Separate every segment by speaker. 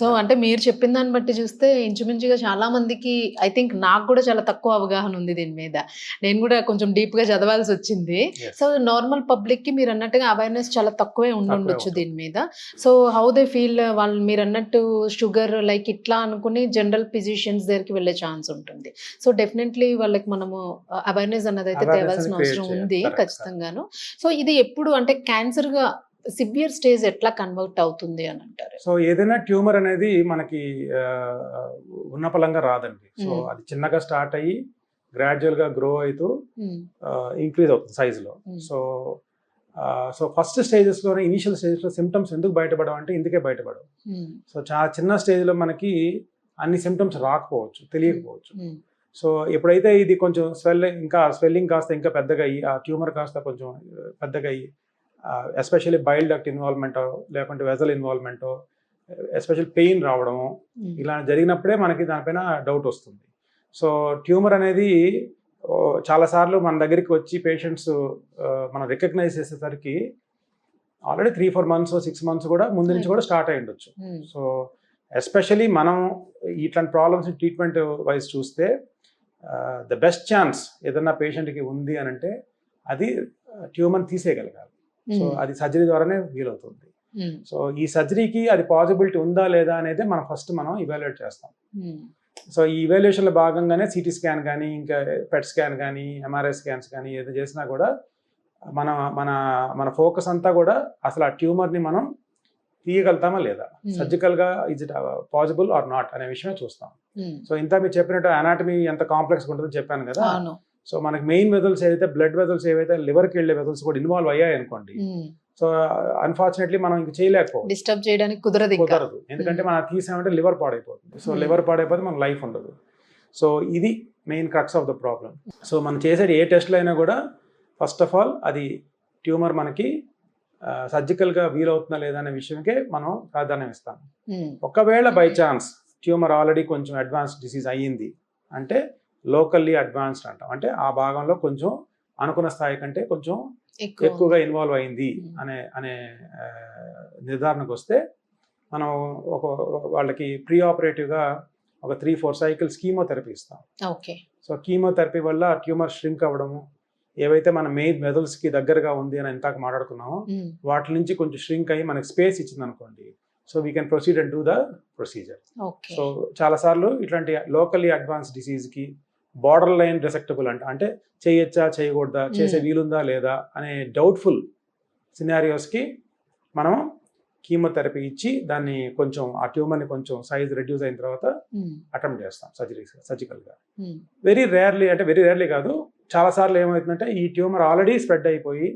Speaker 1: So అంటే మీరు చెప్పిన దాన్ని బట్టి చూస్తే ఇంచుమించుగా చాలా మందికి ఐ థింక్ నాకు కూడా చాలా తక్కువ అవగాహన ఉంది దీని మీద. నేను కూడా కొంచెం డీప్గా చదవాల్సి వచ్చింది. సో నార్మల్ పబ్లిక్కి మీరు అన్నట్టుగా అవేర్నెస్ చాలా తక్కువే ఉండుండొచ్చు
Speaker 2: ఉంటుంది.
Speaker 1: దీని మీద. సో హౌ దే ఫీల్ వాళ్ళు మీరు అన్నట్టు షుగర్ లైక్ ఇట్లా అనుకుని జనరల్ ఫిజిషియన్స్ దగ్గరికి వెళ్ళే ఛాన్స్ ఉంటుంది. సో డెఫినెట్లీ వాళ్ళకి మనము అవేర్నెస్ అన్నది అయితే తేవాల్సిన అవసరం ఉంది ఖచ్చితంగాను. సో ఇది ఎప్పుడు అంటే క్యాన్సర్గా సివియర్ స్టేజ్ ఎట్లా కన్వర్ట్ అవుతుంది అని అంటారు?
Speaker 2: సో ఏదైనా ట్యూమర్ అనేది మనకి ఉన్నపలంగా రాదండి. సో. అది చిన్నగా స్టార్ట్ అయ్యి గ్రాడ్యువల్గా గ్రో అవుతూ ఇంక్రీజ్ అవుతుంది సైజులో. సో సో ఫస్ట్ స్టేజెస్లోనే ఇనిషియల్ స్టేజెస్లో సిమ్టమ్స్ ఎందుకు బయటపడవు అంటే ఇందుకే బయటపడవు. సో చాలా చిన్న స్టేజ్లో మనకి అన్ని సిమ్టమ్స్ రాకపోవచ్చు తెలియకపోవచ్చు. సో ఎప్పుడైతే ఇది కొంచెం స్వెల్ ఇంకా స్వెల్లింగ్ కాస్త ఇంకా పెద్దగా అయ్యి ఆ ట్యూమర్ కాస్త కొంచెం పెద్దగా అయ్యి ఎస్పెషల్లీ బైల్ డక్ట్ ఇన్వాల్వ్మెంటో లేకుంటే వెజల్ ఇన్వాల్వ్మెంటో ఎస్పెషల్ పెయిన్ రావడము
Speaker 1: ఉమ్,
Speaker 2: ఇలా జరిగినప్పుడే మనకి దానిపైన డౌట్ వస్తుంది. సో ట్యూమర్ అనేది చాలాసార్లు మన దగ్గరికి వచ్చి పేషెంట్స్ మనం రికగ్నైజ్ చేసేసరికి already three four months six months కూడా ముందు నుంచి కూడా స్టార్ట్ అయి ఉండొచ్చు. సో ఎస్పెషలీ మనం ఇట్లాంటి ప్రాబ్లమ్స్ ట్రీట్మెంట్ వైజ్ చూస్తే ద బెస్ట్ ఛాన్స్ ఏదన్నా పేషెంట్కి ఉంది అని అంటే అది ట్యూమర్ తీసేయగలగాలి. సో అది సర్జరీ ద్వారానే వీలవుతుంది.
Speaker 1: ఉమ్,
Speaker 2: సో ఈ సర్జరీకి అది పాసిబిలిటీ ఉందా లేదా అనేది మనం ఫస్ట్ మనం ఇవాల్యుయేట్ చేస్తాం. సో ఈ ఇవాల్యుయేషన్లో భాగంగానే సిటీ స్కాన్ కానీ ఇంకా పెట్ స్కాన్ కానీ ఎంఆర్ఐ స్కాన్స్ కానీ ఏది చేసినా కూడా మన మన మన ఫోకస్ అంతా కూడా అసలు ఆ ట్యూమర్ని మనం తీయగలుగుతామా లేదా?
Speaker 1: Hmm.
Speaker 2: సర్జికల్గా is it possible or not అనే విషయమే చూస్తాం. సో ఇంత మీరు చెప్పినట్టు అనాటమీ ఎంత కాంప్లెక్స్ ఉంటుందో చెప్పాను కదా? సో మనకి మెయిన్ వెజల్స్ ఏవైతే బ్లడ్ వెజల్స్ ఏవైతే లివర్కి వెళ్ళే వెజల్స్ కూడా ఇన్వాల్వ్ అయ్యాయి అనుకోండి. సో అన్ఫార్చునేట్లీ మనం ఇంక చేయలేకపోవచ్చు.
Speaker 1: డిస్టర్బ్ చేయడానికి కుదరదు
Speaker 2: కుదరదు. ఎందుకంటే మనం తీసామంటే లివర్ పాడైపోతుంది. సో. లివర్ పాడైపోతే మనకు లైఫ్ ఉండదు. సో ఇది main crux of the problem so మనం చేసేది ఏ టెస్ట్లో అయినా కూడా ఫస్ట్ ఆఫ్ ఆల్ అది ట్యూమర్ మనకి సర్జికల్గా వీలవుతుందా లేదా అనే విషయంకే మనం ప్రాధాన్యం ఇస్తాం. ఒకవేళ బై ఛాన్స్ ట్యూమర్ ఆల్రెడీ కొంచెం అడ్వాన్స్ డిసీజ్ అయ్యింది అంటే లోకల్లీ అడ్వాన్స్డ్ అంటాం. అంటే ఆ భాగంలో కొంచెం అనుకున్న స్థాయి కంటే కొంచెం
Speaker 1: ఎక్కువ
Speaker 2: ఎక్కువగా ఇన్వాల్వ్ అయింది. అనే అనే నిర్ధారణకు వస్తే మనం ఒక వాళ్ళకి ప్రీ ఆపరేటివ్గా ఒక త్రీ ఫోర్ సైకిల్స్ కీమోథెరపీ ఇస్తాం.
Speaker 1: ఓకే.
Speaker 2: సో కీమోథెరపీ వల్ల ట్యూమర్ ష్రింక్ అవ్వడము ఏవైతే మన మెయిన్ మెదల్స్కి దగ్గరగా ఉంది అని ఇంతాక మాట్లాడుకున్నామో వాటి నుంచి కొంచెం ష్రింక్ అయ్యి మనకి స్పేస్ ఇచ్చింది అనుకోండి so we can proceed and do the procedure so చాలాసార్లు ఇట్లాంటి లోకల్లీ అడ్వాన్స్ డిసీజ్కి బార్డర్ లైన్ రిసెక్టబుల్ అంట. అంటే చేయొచ్చా చేయకూడదా చేసే
Speaker 1: Hmm.
Speaker 2: వీలుందా లేదా అనే డౌట్ఫుల్ సినారియోస్కి మనం కీమోథెరపీ ఇచ్చి దాన్ని కొంచెం ఆ ట్యూమర్ని కొంచెం సైజ్ రెడ్యూస్ అయిన తర్వాత అటెంప్ట్ చేస్తాం సర్జరీ సర్జికల్గా వెరీ రేర్లీ అంటే వెరీ రేర్లీ కాదు చాలాసార్లు ఏమవుతుందంటే ఈ ట్యూమర్ ఆల్రెడీ స్ప్రెడ్ అయిపోయి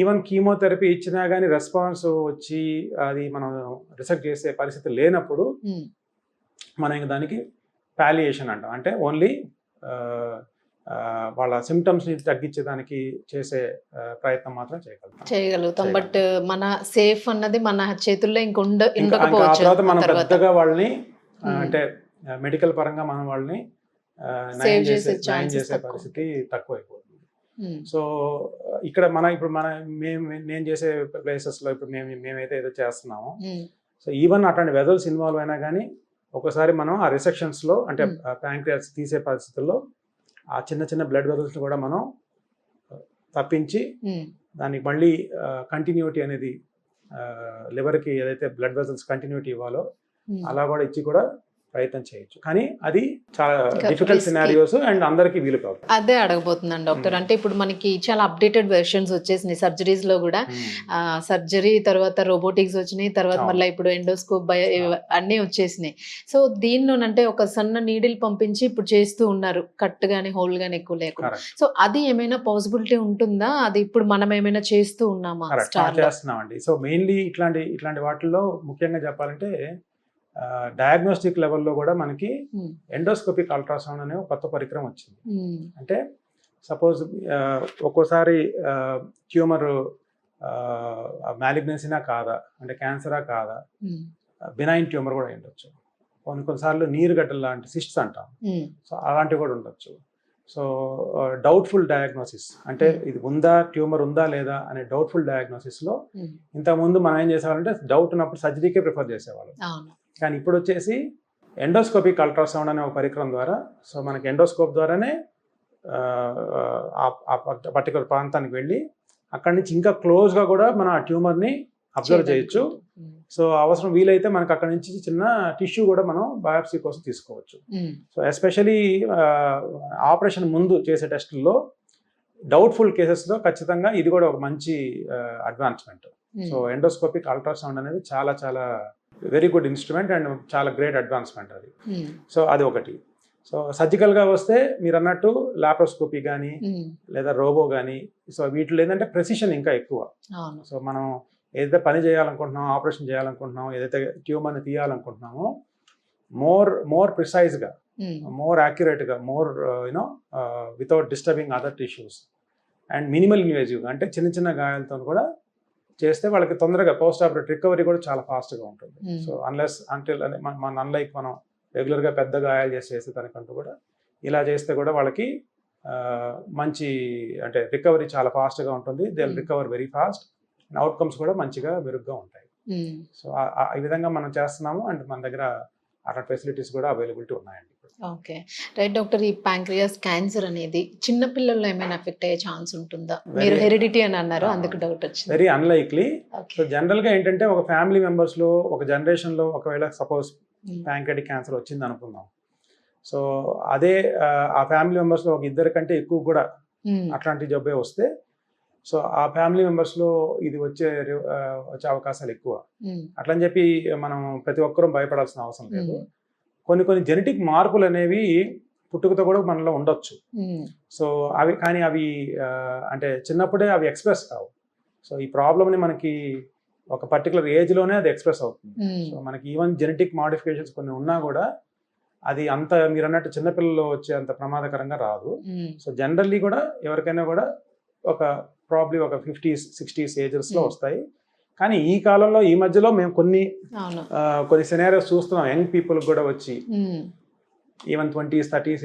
Speaker 2: ఈవెన్ కీమోథెరపీ ఇచ్చినా కానీ రెస్పాన్స్ వచ్చి అది మనం రిసెక్ట్ చేసే పరిస్థితి లేనప్పుడు మనం ఇంక దానికి పాలియేషన్ అంటాం. అంటే ఓన్లీ వాళ్ళ సిమ్టమ్స్ని తగ్గించేదానికి చేసే ప్రయత్నం మాత్రం చేయగలుగుతాం.
Speaker 1: చేయగలుగుతాం. బట్ మన సేఫ్ అన్నది మన చేతుల్లో ఇంక ఉండ
Speaker 2: ఇంకా ఇంకా ఆ
Speaker 1: ఉండకపోవచ్చు
Speaker 2: తర్వాత మనం పెద్దగా వాళ్ళని. అంటే మెడికల్ పరంగా మనం వాళ్ళని నయం చేసే
Speaker 1: చేసే
Speaker 2: నయం
Speaker 1: chances
Speaker 2: చేసే
Speaker 1: తక్కువ.
Speaker 2: పరిస్థితి తక్కువైపోతుంది.
Speaker 1: ఉమ్,
Speaker 2: సో ఇక్కడ మన ఇప్పుడు మన మేము నేను చేసే ప్లేసెస్లో ఇప్పుడు మేము మేమైతే ఏదో చేస్తున్నామో. సో ఈవెన్ అట్లాంటి వెదల్స్ ఇన్వాల్వ్ అయినా కానీ ఒకసారి మనం ఆ రిసెక్షన్స్లో అంటే. ప్యాంక్రియాస్ తీసే పరిస్థితుల్లో ఆ చిన్న చిన్న బ్లడ్ వెదల్స్ని కూడా మనం తప్పించి దానికి మళ్ళీ కంటిన్యూటీ అనేది లివర్కి ఏదైతే బ్లడ్ వెజల్స్ కంటిన్యూటీ ఇవ్వాలో. అలా కూడా ఇచ్చి కూడా ప్రయత్నం చేయొచ్చు. కానీ అది చాలా డిఫికల్ట్. సినారియోస్ అండ్ అందరికీ వీలు కావు.
Speaker 1: అదే అడగబోతున్నాను డాక్టర్.
Speaker 2: ఉమ్.
Speaker 1: అంటే ఇప్పుడు మనకి చాలా అప్డేటెడ్ వెర్షన్స్ వచ్చేసినాయి సర్జరీస్లో కూడా. సర్జరీ తర్వాత రోబోటిక్స్ వచ్చినాయి తర్వాత. మళ్ళీ ఇప్పుడు ఎండోస్కోప్ బయో. అన్నీ వచ్చేసినాయి. సో దీనిలోనంటే ఒక సన్న నీడిల్ పంపించి ఇప్పుడు చేస్తూ ఉన్నారు. కట్ గానీ హోల్ గానీ ఎక్కువ లేకుండా. సో అది ఏమైనా పాసిబిలిటీ ఉంటుందా? అది ఇప్పుడు మనం ఏమైనా చేస్తూ ఉన్నామా
Speaker 2: చేస్తున్నామండి. సో మెయిన్లీ ఇట్లాంటి ఇట్లాంటి వాటిల్లో ముఖ్యంగా చెప్పాలంటే డయాగ్నోస్టిక్ లెవెల్లో కూడా మనకి ఎండోస్కోపిక్ అల్ట్రాసౌండ్ అనే కొత్త పరికరం వచ్చింది. అంటే సపోజ్ ఒక్కోసారి ట్యూమర్ మ్యాలిగ్నెన్సీనా కాదా అంటే క్యాన్సరా కాదా బినైన్ ట్యూమర్ కూడా ఉండొచ్చు కొన్ని కొన్నిసార్లు నీరుగడ్డలు లాంటి సిస్ట్స్ అంటాం. సో అలాంటివి కూడా ఉండొచ్చు. సో డౌట్ఫుల్ డయాగ్నోసిస్ అంటే ఇది ఉందా ట్యూమర్ ఉందా లేదా అనే డౌట్ఫుల్ డయాగ్నోసిస్లో ఇంతకుముందు మనం ఏం చేసేవాళ్ళంటే డౌట్ ఉన్నప్పుడు సర్జరీకే ప్రిఫర్ చేసేవాళ్ళం. కానీ ఇప్పుడు వచ్చేసి ఎండోస్కోపిక్ అల్ట్రాసౌండ్ అనే ఒక పరికరం ద్వారా సో మనకి ఎండోస్కోప్ ద్వారానే ఆ, పర్టికులర్ ప్రాంతానికి వెళ్ళి అక్కడి నుంచి ఇంకా క్లోజ్గా కూడా మనం ఆ ట్యూమర్ని అబ్జర్వ్ చేయొచ్చు. సో అవసరం వీలైతే మనకి అక్కడ నుంచి చిన్న టిష్యూ కూడా మనం బయాప్సీ కోసం తీసుకోవచ్చు. సో ఎస్పెషలీ ఆపరేషన్ ముందు చేసే టెస్టుల్లో డౌట్ఫుల్ కేసెస్లో ఖచ్చితంగా ఇది కూడా ఒక మంచి అడ్వాన్స్మెంట్. సో ఎండోస్కోపిక్ అల్ట్రాసౌండ్ అనేది చాలా చాలా వెరీ గుడ్ ఇన్స్ట్రుమెంట్ అండ్ చాలా గ్రేట్ అడ్వాన్స్మెంట్ అది. సో అది ఒకటి. సో సర్జికల్గా వస్తే మీరు అన్నట్టు లాప్రోస్కోపీ కానీ
Speaker 1: ఉమ్,
Speaker 2: లేదా రోబో కానీ సో వీటిలో ఏంటంటే ప్రెసిషన్ ఇంకా ఎక్కువ. సో మనం ఏదైతే పని చేయాలనుకుంటున్నామో ఆపరేషన్ చేయాలనుకుంటున్నామో ఏదైతే ట్యూమర్ని తీయాలనుకుంటున్నామో మోర్ మోర్ ప్రిసైజ్గా more యాక్యురేట్గా more you know without disturbing other tissues and minimal ఇన్వేజివ్గా అంటే చిన్న చిన్న గాయాలతో కూడా చేస్తే వాళ్ళకి తొందరగా పోస్ట్ ఆపరేట్ రికవరీ కూడా చాలా ఫాస్ట్గా ఉంటుంది
Speaker 1: Hmm.
Speaker 2: సో అన్లెస్ అంటే మన అన్లైక్ మనం రెగ్యులర్గా పెద్ద గాయాలు చేసి చేసే దానికంటూ కూడా ఇలా చేస్తే కూడా వాళ్ళకి మంచి అంటే రికవరీ చాలా ఫాస్ట్గా ఉంటుంది they
Speaker 1: Hmm.
Speaker 2: Recover very fast and outcomes కూడా మంచిగా మెరుగ్గా ఉంటాయి. సో ఆ- ఆ- ఈ విధంగా మనం చేస్తున్నాము అండ్ మన దగ్గర అట్లాంటి ఫెసిలిటీస్ కూడా అవైలబిలిటీ ఉన్నాయండి
Speaker 1: ఓకే. రైట్ డాక్టర్ ఈ ప్యాంక్రియాస్ క్యాన్సర్ అనేది చిన్న పిల్లల్లో ఏమైనా ఎఫెక్ట్ అయ్యే ఛాన్స్ ఉంటుందా? మీరు హెరిడిటీ అని అన్నారు. అందుకు డౌట్ వచ్చింది.
Speaker 2: వెరీ అన్లైక్లీ సో
Speaker 1: ఓకే
Speaker 2: జనరల్గా ఏంటంటే ఒక ఫ్యామిలీ మెంబర్స్లో ఒక జనరేషన్లో ఒకవేళ సపోజ్ ప్యాంక్రెటిక్ క్యాన్సర్ వచ్చింది అనుకుందాం. సో అదే ఆ, ఫ్యామిలీ మెంబర్స్లో ఒక ఇద్దరి కంటే ఎక్కువ కూడా
Speaker 1: ఉమ్,
Speaker 2: అట్లాంటి జబ్బే వస్తే సో ఆ ఫ్యామిలీ మెంబర్స్లో ఇది వచ్చే వచ్చే అవకాశాలు ఎక్కువ.
Speaker 1: ఉమ్,
Speaker 2: అట్లని చెప్పి మనం ప్రతి ఒక్కరూ భయపడాల్సిన అవసరం లేదు.
Speaker 1: ఉమ్,
Speaker 2: కొన్ని కొన్ని జెనెటిక్ మార్పులు అనేవి పుట్టుకతో కూడా మనలో ఉండొచ్చు.
Speaker 1: ఉమ్,
Speaker 2: సో అవి కానీ అవి అంటే చిన్నప్పుడే అవి ఎక్స్ప్రెస్ కావు. సో ఈ ప్రాబ్లమ్ని మనకి ఒక పర్టికులర్ ఏజ్లోనే అది ఎక్స్ప్రెస్ అవుతుంది.
Speaker 1: ఉమ్,
Speaker 2: సో మనకి ఈవెన్ జెనెటిక్ మాడిఫికేషన్స్ కొన్ని ఉన్నా కూడా అది అంత మీరు అన్నట్టు చిన్నపిల్లల్లో వచ్చే అంత ప్రమాదకరంగా రాదు.
Speaker 1: ఉమ్,
Speaker 2: సో జనరల్లీ కూడా ఎవరికైనా కూడా ఒక ప్రాబ్లీ ఒక ఫిఫ్టీస్ సిక్స్టీస్ ఏజెస్లో
Speaker 1: Hmm.
Speaker 2: వస్తాయి. కానీ ఈ కాలంలో ఈ మధ్యలో మేము కొన్ని కొన్ని సినారియోస్ చూస్తున్నాం. యంగ్ పీపుల్ కూడా వచ్చి ఈవెన్ ట్వంటీస్ థర్టీస్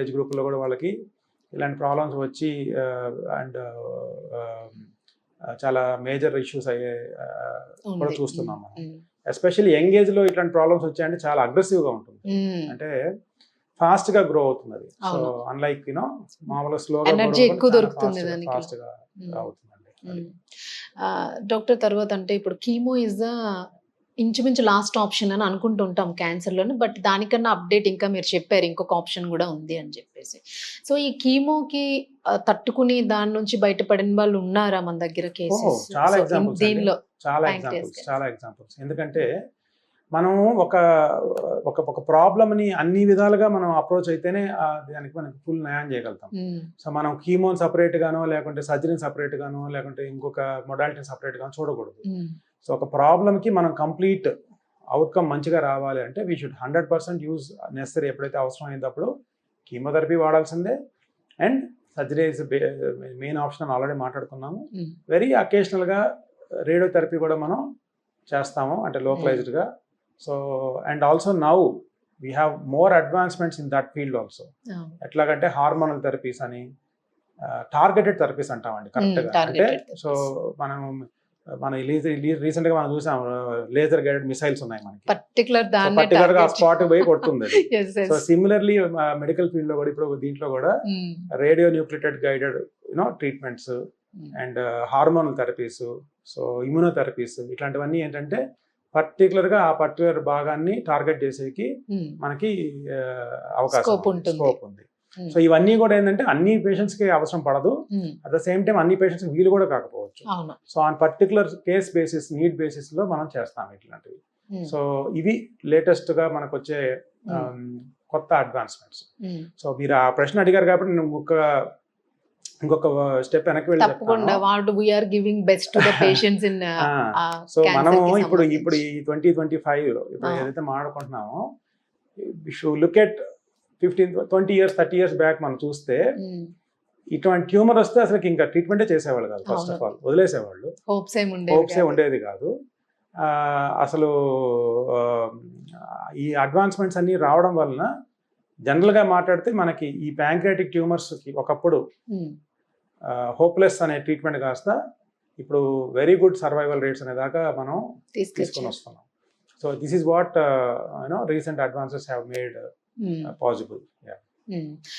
Speaker 2: ఏజ్ గ్రూప్లో కూడా వాళ్ళకి ఇలాంటి ప్రాబ్లమ్స్ వచ్చి అండ్ చాలా మేజర్ ఇష్యూస్ అయ్యే కూడా. చూస్తున్నాం మనం. ఎస్పెషల్లీ యంగ్ ఏజ్లో ఇట్లాంటి ప్రాబ్లమ్స్ వచ్చాయంటే చాలా అగ్రెసివ్గా ఉంటుంది. అంటే ఫాస్ట్గా గ్రో అవుతుంది సో. అన్లైక్ యూనో మామూలుగా స్లోగా
Speaker 1: Energy ఎక్కువ దొరుకుతుంది డాక్టర్ తర్వాత అంటే ఇప్పుడు కీమో ఇస్ ద ఇంచుమించు లాస్ట్ ఆప్షన్ అని అనుకుంటుంటాం క్యాన్సర్లోని బట్ దానికన్నా అప్డేట్ ఇంకా మీరు చెప్పారు ఇంకొక ఆప్షన్ కూడా ఉంది అని చెప్పేసి. సో ఈ కీమోకి తట్టుకుని దాని నుంచి బయటపడిన వాళ్ళు ఉన్నారా మన దగ్గర కేసెస్?
Speaker 2: ఎగ్జాంపుల్స్. చాలా ఎగ్జాంపుల్స్. ఎందుకంటే మనం ఒక ఒక ఒక ప్రాబ్లమ్ని అన్ని విధాలుగా మనం అప్రోచ్ అయితేనే దానికి మనకి ఫుల్ న్యాయం చేయగలుగుతాం. సో మనం కీమోన్ సపరేట్ గానో లేకుంటే సర్జరీని సపరేట్ గానో లేకుంటే ఇంకొక మొడాలిటీని సపరేట్ గానో చూడకూడదు సో ఒక ప్రాబ్లమ్కి మనం కంప్లీట్ అవుట్కమ్ మంచిగా రావాలి అంటే we should hundred percent use necessary ఎప్పుడైతే అవసరం అయినప్పుడు కీమోథెరపీ వాడాల్సిందే. And surgery is main option already మాట్లాడుకున్నాము. వెరీ అకేషనల్గా రేడియోథెరపీ కూడా మనం చేస్తాము అంటే లోకలైజ్డ్గా. So and also now we have more advancements in that field also. ఎట్లాగంటే hormonal therapies అని టార్గెటెడ్ థెరపీస్ అంటామండి కరెక్ట్గా అంటే
Speaker 1: targeted
Speaker 2: సో మనం మన రీసెంట్గా మనం చూసాం లేజర్ గైడెడ్ మిసైల్స్ ఉన్నాయి మనకి.
Speaker 1: పర్టికులర్
Speaker 2: పర్టికులర్గా స్పాట్ పోయి కొడుతుంది. సో సిమిలర్లీ మెడికల్ ఫీల్డ్లో కూడా ఇప్పుడు దీంట్లో కూడా radio nucleated guided you know treatments and hormonal therapies so immunotherapies ఇట్లాంటివన్నీ ఏంటంటే పర్టికులర్గా ఆ పర్టికులర్ భాగాన్ని టార్గెట్ చేసేకి మనకి అవకాశం. స్కోప్ ఉంది. సో ఇవన్నీ కూడా ఏంటంటే అన్ని patients కి అవసరం పడదు. అట్ ద సేమ్ టైం అన్ని పేషెంట్స్ వీలు కూడా కాకపోవచ్చు. So on particular case basis need బేసిస్లో మనం చేస్తాం ఇట్లాంటివి. సో ఇవి లేటెస్ట్గా మనకు వచ్చే కొత్త అడ్వాన్స్మెంట్స్. సో మీరు ఆ ప్రశ్న అడిగారు కాబట్టి నేను ఇంకొక ఇంకొక స్టెప్ వెనక్కి వెళ్ళి
Speaker 1: తప్పకుండా. Giving best to the patients in
Speaker 2: ఆ, సో మనము ఇప్పుడు ఇప్పుడు ఈ ట్వంటీ ట్వంటీ ఫైవ్ ఇప్పుడు. ఏదైతే మాట్లాడుకుంటున్నామో shoe look at fifteen twenty years thirty years back మనం చూస్తే ఇటువంటి ట్యూమర్ వస్తే అసలు ఇంకా ట్రీట్మెంటే చేసేవాళ్ళు కాదు ఫస్ట్. ఆఫ్ ఆల్ వదిలేసేవాళ్ళు.
Speaker 1: హోప్స్.
Speaker 2: ఉండేది కాదు. అసలు ఈ అడ్వాన్స్మెంట్స్ అన్నీ రావడం వలన జనరల్గా మాట్లాడితే మనకి ఈ ప్యాంక్రియాటిక్ ట్యూమర్స్కి ఒకప్పుడు హోప్లెస్ అనే ట్రీట్మెంట్ కాస్త ఇప్పుడు వెరీ గుడ్ సర్వైవల్ రేట్స్ అనే దాకా మనం తీసుకొని వస్తున్నాం. So this is what you know recent advances have made possible
Speaker 1: um.